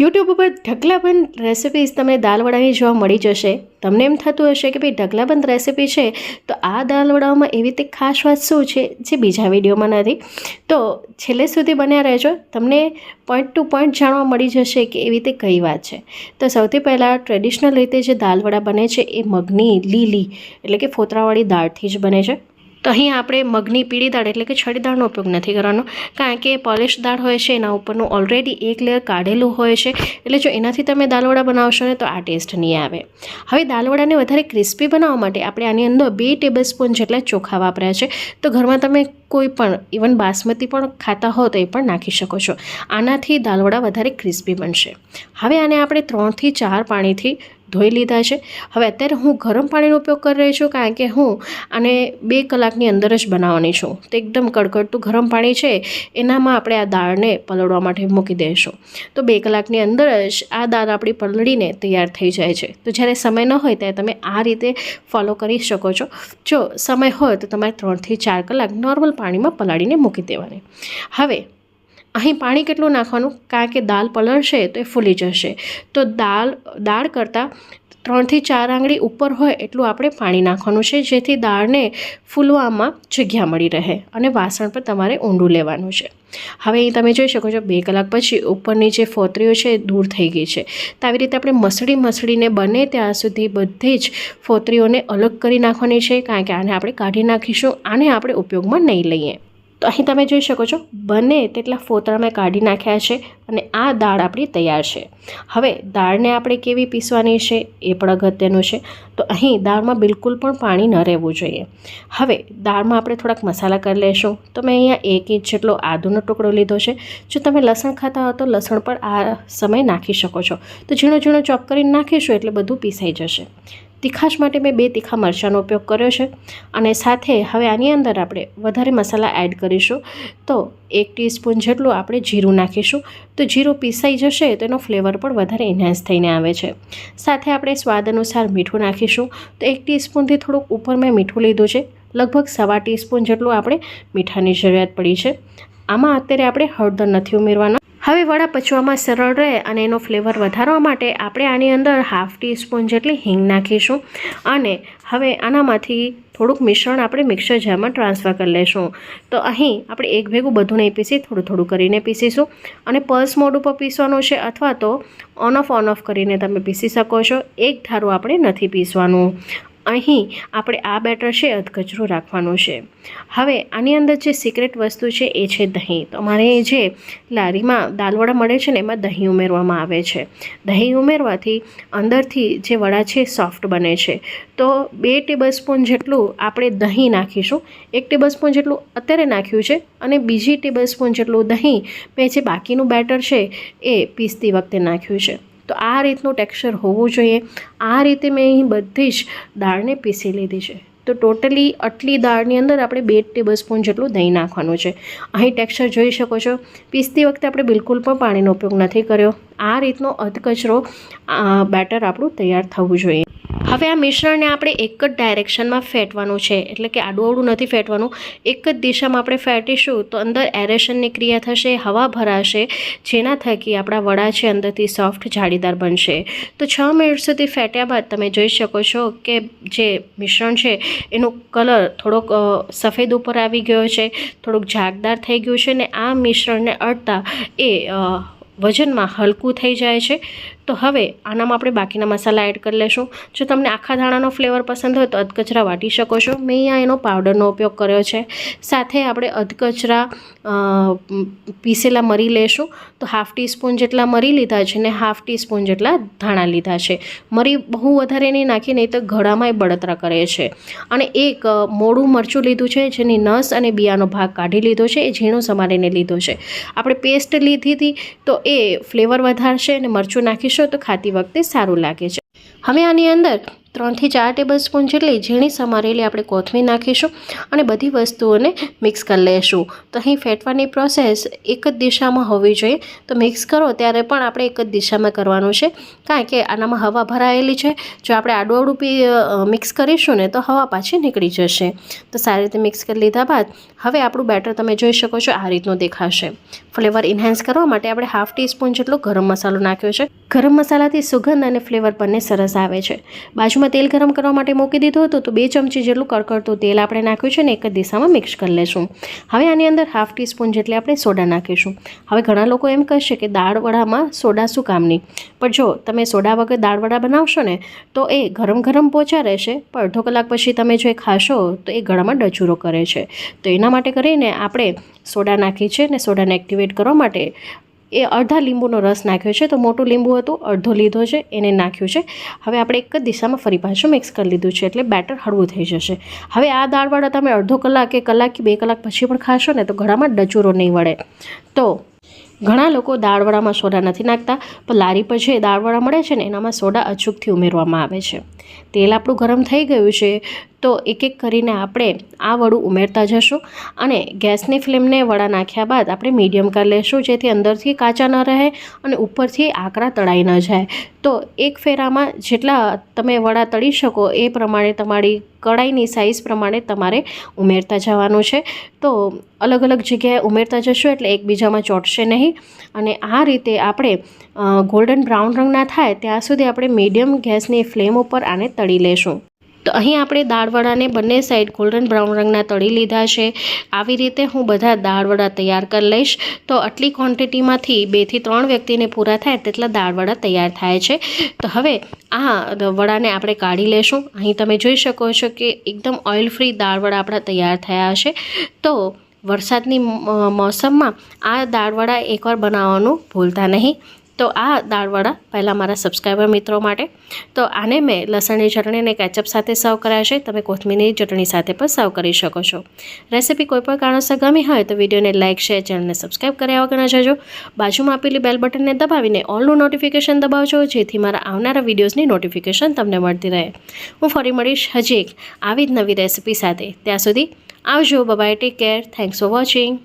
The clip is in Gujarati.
યુટ્યુબ ઉપર ઢગલાબંધ રેસિપીઝ તમને દાલવડાની જોવા મળી જશે. તમને એમ થતું હશે કે ભાઈ ઢગલાબંધ રેસિપી છે, તો આ દાલવડાઓમાં એવી રીતે ખાસ વાત શું છે, જે બીજા વિડીયોમાં નથી. તો છેલ્લે સુધી બન્યા રહેજો. તમને પોઈન્ટ ટુ પોઈન્ટ જાણવા મળી જશે કે એવી રીતે કઈ વાત છે. તો સૌથી પહેલાં ટ્રેડિશનલ રીતે જે દાલવડા બને છે, એ મગની લીલી, એટલે કે ફોતરાવાળી દાળથી જ બને છે. તો અહીં આપણે મગની પીળી દાળ એટલે કે છડી દાળનો ઉપયોગ નથી કરવાનો, કારણ કે પોલિશ દાળ હોય છે, એના ઉપરનું ઓલરેડી એક લેયર કાઢેલું હોય છે, એટલે જો એનાથી તમે દાલવડા બનાવશો ને તો આ ટેસ્ટ નહીં આવે. હવે દાલવડાને વધારે ક્રિસ્પી બનાવવા માટે આપણે આની અંદર બે ટેબલ સ્પૂન જેટલા ચોખા વાપર્યા છે, તો ઘરમાં તમે કોઈ પણ ઇવન બાસમતી પણ ખાતા હો તો એ પણ નાખી શકો છો. આનાથી દાલવડા વધારે ક્રિસ્પી બનશે. હવે આને આપણે ત્રણથી ચાર પાણીથી ધોઈ લીધા છે. હવે અત્યારે હું ગરમ પાણીનો ઉપયોગ કરી રહી છું કારણ કે હું આને બે કલાકની અંદર જ બનાવવાની છું. તો એકદમ કડકડતું ગરમ પાણી છે, એનામાં આપણે આ દાળને પલળવા માટે મૂકી દઈશું. તો બે કલાકની અંદર જ આ દાળ આપણી પલળીને તૈયાર થઈ જાય છે. તો જ્યારે સમય ન હોય ત્યારે તમે આ રીતે ફોલો કરી શકો છો. જો સમય હોય તો તમારે ત્રણથી ચાર કલાક નોર્મલ પાણીમાં પલાળીને મૂકી દેવાની. હવે અહીં પાણી કેટલું નાખવાનું? કારણ કે દાળ પલળશે તો એ ફૂલી જશે. તો દાળ દાળ કરતાં ત્રણથી ચાર આંગળી ઉપર હોય એટલું આપણે પાણી નાખવાનું છે, જેથી દાળને ફૂલવામાં જગ્યા મળી રહે અને વાસણ પર તમારે ઊંડું લેવાનું છે. હવે અહીં તમે જોઈ શકો છો, બે કલાક પછી ઉપરની જે ફોતરીઓ છે દૂર થઈ ગઈ છે. તો આવી રીતે આપણે મસળી મસળીને બને ત્યાં સુધી બધી જ ફોતરીઓને અલગ કરી નાખવાની છે, કારણ કે આને આપણે કાઢી નાખીશું, આને આપણે ઉપયોગમાં નહીં લઈએ. તો અહીં તમે જોઈ શકો છો, બને તેટલા ફોતરા મેં કાઢી નાખ્યા છે અને આ દાળ આપણી તૈયાર છે. હવે દાળને આપણે કેવી પીસવાની છે એ પણ અગત્યનું છે. તો અહીં દાળમાં બિલકુલ પણ પાણી ન રહેવું જોઈએ. હવે દાળમાં આપણે થોડાક મસાલા કરી લઈશું તો મેં અહીંયા એક ઇંચ જેટલો આદુનો ટુકડો લીધો છે. જો તમે લસણ ખાતા હો તો લસણ પણ આ સમય નાખી શકો છો. તો ઝીણો ઝીણો ચોપ કરીને નાખીશું એટલે બધું પીસાઈ જશે. તીખાશ માટે મેં બે તીખા મરચાંનો ઉપયોગ કર્યો છે અને સાથે હવે આની અંદર આપણે વધારે મસાલા એડ કરીશું. તો એક ટીસ્પૂન જેટલું આપણે જીરું નાખીશું. તો જીરું પીસાઈ જશે તો એનો ફ્લેવર પણ વધારે એન્હાન્સ થઈને આવે છે. સાથે આપણે સ્વાદ અનુસાર મીઠું નાખીશું. તો એક ટીસ્પૂનથી થોડુંક ઉપર મેં મીઠું લીધું છે. લગભગ સવા ટીસ્પૂન જેટલું આપણે મીઠાની જરૂરિયાત પડી છે. આમાં અત્યારે આપણે હળદર નથી ઉમેરવાના. હવે વડા પચવામાં સરળ રહે અને એનો ફ્લેવર વધારવા માટે આપણે આની અંદર હાફ ટીસ્પૂન જેટલી હિંગ નાખીશું અને હવે આનામાંથી થોડુંક મિશ્રણ આપણે મિક્સર જારમાં ટ્રાન્સફર કરી લઈશું તો અહીં આપણે એક ભેગું બધું નહીં પીસી, થોડું થોડું કરીને પીસીશું. અને પલ્સ મોડ ઉપર પીસવાનું છે અથવા તો ઓન ઓફ ઓન ઓફ કરીને તમે પીસી શકો છો. એક ધારું આપણે નથી પીસવાનું. અહીં આપણે આ બેટર છે અધકચરો રાખવાનું છે. હવે આની અંદર જે સિક્રેટ વસ્તુ છે એ છે દહીં. તો અમારે જે લારીમાં દાલવડા મળે છે ને એમાં દહીં ઉમેરવામાં આવે છે. દહીં ઉમેરવાથી અંદરથી જે વડા છે સોફ્ટ બને છે. તો બે ટેબલ સ્પૂન જેટલું આપણે દહીં નાખીશું. એક ટેબલ સ્પૂન જેટલું અત્યારે નાખ્યું છે અને બીજી ટેબલ સ્પૂન જેટલું દહીં મેં જે બાકીનું બેટર છે એ પીસતી વખતે નાખ્યું છે. તો આ રીતનું ટેક્સચર હોવું જોઈએ. આ રીતે મેં અહીં બધી જ દાળને પીસી લીધી છે. તો ટોટલી આટલી દાળની અંદર આપણે બે ટેબલ સ્પૂન જેટલું દહીં નાખવાનું છે. અહીં ટેક્સચર જોઈ શકો છો. પીસતી વખતે આપણે બિલકુલ પણ પાણીનો ઉપયોગ નથી કર્યો. આ રીતનો અધકચરો બેટર આપણું તૈયાર થવું જોઈએ. હવે આ મિશ્રણને આપણે એક જ ડાયરેક્શનમાં ફેટવાનું છે. એટલે કે આડું નથી ફેટવાનું. એક જ દિશામાં આપણે ફેટીશું તો અંદર એરેશનની ક્રિયા થશે, હવા ભરાશે, જેના થકી આપણા વડા છે અંદરથી સોફ્ટ જાળીદાર બનશે. તો છ મિનિટ સુધી ફેટ્યા બાદ તમે જોઈ શકો છો કે જે મિશ્રણ છે, એનો કલર થોડોક સફેદ ઉપર આવી ગયો છે, થોડુંક જાગદાર થઈ ગયું છે ને આ મિશ્રણને અડતા એ વજનમાં હલકું થઈ જાય છે. તો હવે આનામાં આપણે બાકીના મસાલા એડ કરી લેશું. જો તમને આખા ધાણાનો ફ્લેવર પસંદ હોય તો અધકચરા વાટી શકો છો. મેં અહીંયા એનો પાવડરનો ઉપયોગ કર્યો છે. સાથે આપણે અધકચરા પીસેલા મરી લેશું. તો હાફ ટીસ્પૂન જેટલા મરી લીધા છે ને હાફ ટીસ્પૂન જેટલા ધાણા લીધા છે. મરી બહુ વધારે નહીં નાખી, નહીં તો ગળામાંય બળતરા કરે છે. અને એક મોડું મરચું લીધું છે, જેની નસ અને બિયાનો ભાગ કાઢી લીધો છે, એ ઝીણું સમારીને લીધો છે. આપણે પેસ્ટ લીધી હતી તો એ ફ્લેવર વધારશે અને મરચું નાખીશું તો ખાતી વખતે સારું લાગે છે. હવે આની અંદર ત્રણથી ચાર ટેબલ સ્પૂન જેટલી ઝીણી સમારેલી આપણે કોથમીર નાખીશું અને બધી વસ્તુઓને મિક્સ કરી લઈશું તો અહીં ફેટવાની પ્રોસેસ એક જ દિશામાં હોવી જોઈએ. તો મિક્સ કરો ત્યારે પણ આપણે એક જ દિશામાં કરવાનું છે. કારણ કે આનામાં હવા ભરાયેલી છે. જો આપણે આડું પી મિક્સ કરીશું ને તો હવા પાછી નીકળી જશે. તો સારી રીતે મિક્સ કરી લીધા બાદ હવે આપણું બેટર તમે જોઈ શકો છો આ રીતનું દેખાશે. ફ્લેવર ઇન્હાન્સ કરવા માટે આપણે હાફ ટીસ્પૂન જેટલો ગરમ મસાલો નાખ્યો છે. ગરમ મસાલાથી સુગંધ અને ફ્લેવર બંને સરસ આવે છે. બાજુમાં તેલ ગરમ કરવા માટે મૂકી દીધું હતું, તો બે ચમચી જેટલું કડકડતું તેલ આપણે નાખ્યું છે ને એક જ દિશામાં મિક્સ કરી લેશું. હવે આની અંદર હાફ ટીસ્પૂન જેટલી આપણે સોડા નાખીશું. હવે ઘણા લોકો એમ કહેશે કે દાળવડામાં સોડા શું કામની? પણ જો તમે સોડા વગર દાળ વડા બનાવશો ને, તો એ ગરમ ગરમ પોચા રહેશે, પણ અડધો કલાક પછી તમે જો એ ખાશો, તો એ ગળામાં ડચૂરો કરે છે. તો એના માટે કરીને આપણે સોડા નાખી છે ને સોડાને એક્ટિવેટ કરવા માટે એ અડધા લીંબુનો રસ નાખ્યો છે. તો મોટું લીંબુ હતું, અડધો લીધો છે, એને નાખ્યું છે. હવે આપણે એક જ દિશામાં ફરી પાછું મિક્સ કરી લીધું છે, એટલે બેટર હળવું થઈ જશે. હવે આ દાળવાળા તમે અડધો કલાક કે કલાક કે બે કલાક પછી પણ ખાશો ને, તો ઘણામાં ડચુરો નહીં વળે. તો ઘણા લોકો દાળવડામાં સોડા નથી નાખતા, પણ લારી પર જે દાળવડા મળે છે ને, એનામાં સોડા અચૂકથી ઉમેરવામાં આવે છે. તેલ આપણું ગરમ થઈ ગયું છે તો એક એક કરીને આપણે આ વડું ઉમેરતા જશું અને ગેસની ફ્લેમને વડા નાખ્યા બાદ આપણે મીડિયમ કરી લેશું, જેથી અંદરથી કાચા ન રહે અને ઉપરથી આકરા તળાઈ ન જાય. તો એક ફેરામાં જેટલા તમે વડા તળી શકો એ પ્રમાણે તમારી કડાઈની સાઇઝ પ્રમાણે તમારે ઉમેરતા જવાનું છે. તો અલગ અલગ જગ્યાએ ઉમેરતા જશું એટલે એકબીજામાં ચોંટશે નહીં. અને આ રીતે આપણે ગોલ્ડન બ્રાઉન રંગના થાય ત્યાં સુધી આપણે મીડિયમ ગેસની ફ્લેમ ઉપર આને તળી લેશું. તો અહીં આપણે દાળવડાને બંને સાઈડ ગોલ્ડન બ્રાઉન રંગના તળી લીધા છે. આવી રીતે હું બધા દાળવડા તૈયાર કરી લઈશ. તો આટલી ક્વોન્ટિટીમાંથી બેથી ત્રણ વ્યક્તિને પૂરા થાય તેટલા દાળવડા તૈયાર થાય છે. તો હવે આ વડાને આપણે કાઢી લેશું. અહીં તમે જોઈ શકો છો કે એકદમ ઓઇલ ફ્રી દાળવડા આપણા તૈયાર થયા છે તો વરસાદની મોસમમાં આ દાળવડા એકવાર બનાવવાનું ભૂલતા નહીં. તો આ દાળવડા પહેલાં મારા સબસ્ક્રાઈબર મિત્રો માટે. તો આને મેં લસણની ચટણી અને કેચઅપ સાથે સર્વ કર્યા છે. તમે કોથમીરની ચટણી સાથે પણ સર્વ કરી શકો છો. રેસીપી કોઈપણ કારણોસર ગમી હોય તો વિડીયોને લાઇક શેર ચેનલને સબસ્ક્રાઈબ કર્યા વગર જજો. બાજુમાં આપેલી બેલ બટનને દબાવીને ઓલનું નોટિફિકેશન દબાવજો, જેથી મારા આવનારા વિડીયોઝની નોટિફિકેશન તમને મળતી રહે. હું ફરી મળીશ હજી એક આવી જ નવી રેસીપી સાથે. ત્યાં સુધી આવજો. Bye bye take care thanks for watching